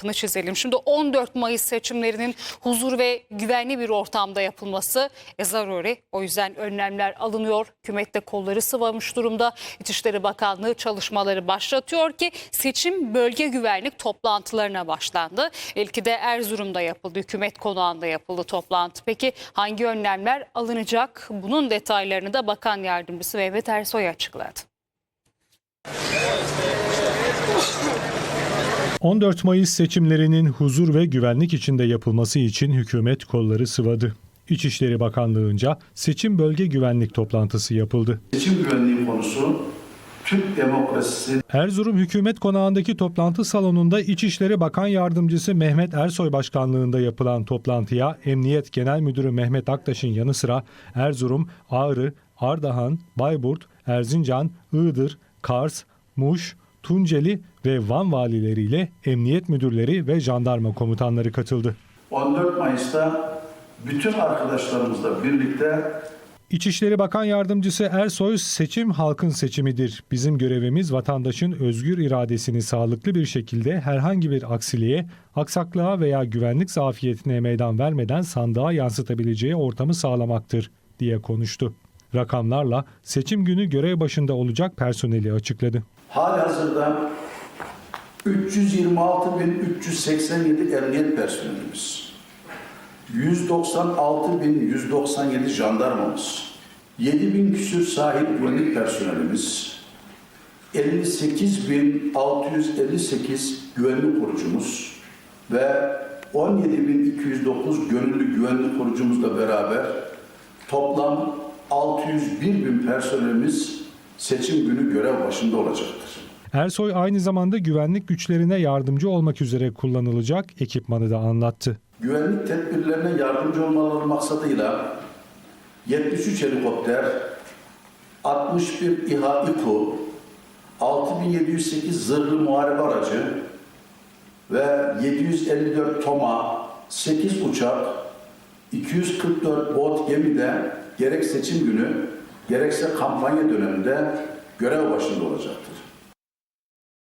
altını çizelim. Şimdi 14 Mayıs seçimlerinin huzur ve güvenli bir ortamda yapılması e, zaruri. O yüzden önlemler alınıyor. Hükümette kolları sıvamış durumda. İçişleri Bakanlığı çalışmaları başlatıyor ki seçim bölge güvenlik toplantılarına başlandı. İlki de Erzurum'da yapıldı. Hükümet konağında yapıldı toplantı. Peki hangi önlemler alınacak? Bunun detaylarını da Bakan Yardımcısı Mehmet Ersoy açıkladı. 14 Mayıs seçimlerinin huzur ve güvenlik içinde yapılması için hükümet kolları sıvadı. İçişleri Bakanlığı'nca seçim bölge güvenlik toplantısı yapıldı. Seçim güvenliği konusu Türk demokrasisi Erzurum Hükümet Konağı'ndaki toplantı salonunda İçişleri Bakan Yardımcısı Mehmet Ersoy başkanlığında yapılan toplantıya Emniyet Genel Müdürü Mehmet Aktaş'ın yanı sıra Erzurum, Ağrı, Ardahan, Bayburt, Erzincan, Iğdır, Kars, Muş, Tunceli ve Van valileriyle emniyet müdürleri ve jandarma komutanları katıldı. 14 Mayıs'ta bütün arkadaşlarımızla birlikte İçişleri Bakan Yardımcısı Ersoy seçim halkın seçimidir. Bizim görevimiz vatandaşın özgür iradesini sağlıklı bir şekilde herhangi bir aksiliğe, aksaklığa veya güvenlik zafiyetine meydan vermeden sandığa yansıtabileceği ortamı sağlamaktır diye konuştu. Rakamlarla seçim günü görev başında olacak personeli açıkladı. hali hazırda 326.387 emniyet personelimiz, 196.197 jandarmamız, 7.000 küsür sahil güvenlik personelimiz, 58.658 güvenlik korucumuz ve 17.209 gönüllü güvenlik korucumuzla beraber toplam 601 bin personelimiz seçim günü görev başında olacaktır. Ersoy aynı zamanda güvenlik güçlerine yardımcı olmak üzere kullanılacak ekipmanı da anlattı. Güvenlik tedbirlerine yardımcı olmaları maksadıyla 73 helikopter, 61 İHA İKU, 6708 zırhlı muharebe aracı ve 754 TOMA, 8 uçak, 244 bot gemide gerek seçim günü gerekse kampanya döneminde görev başında olacaktır.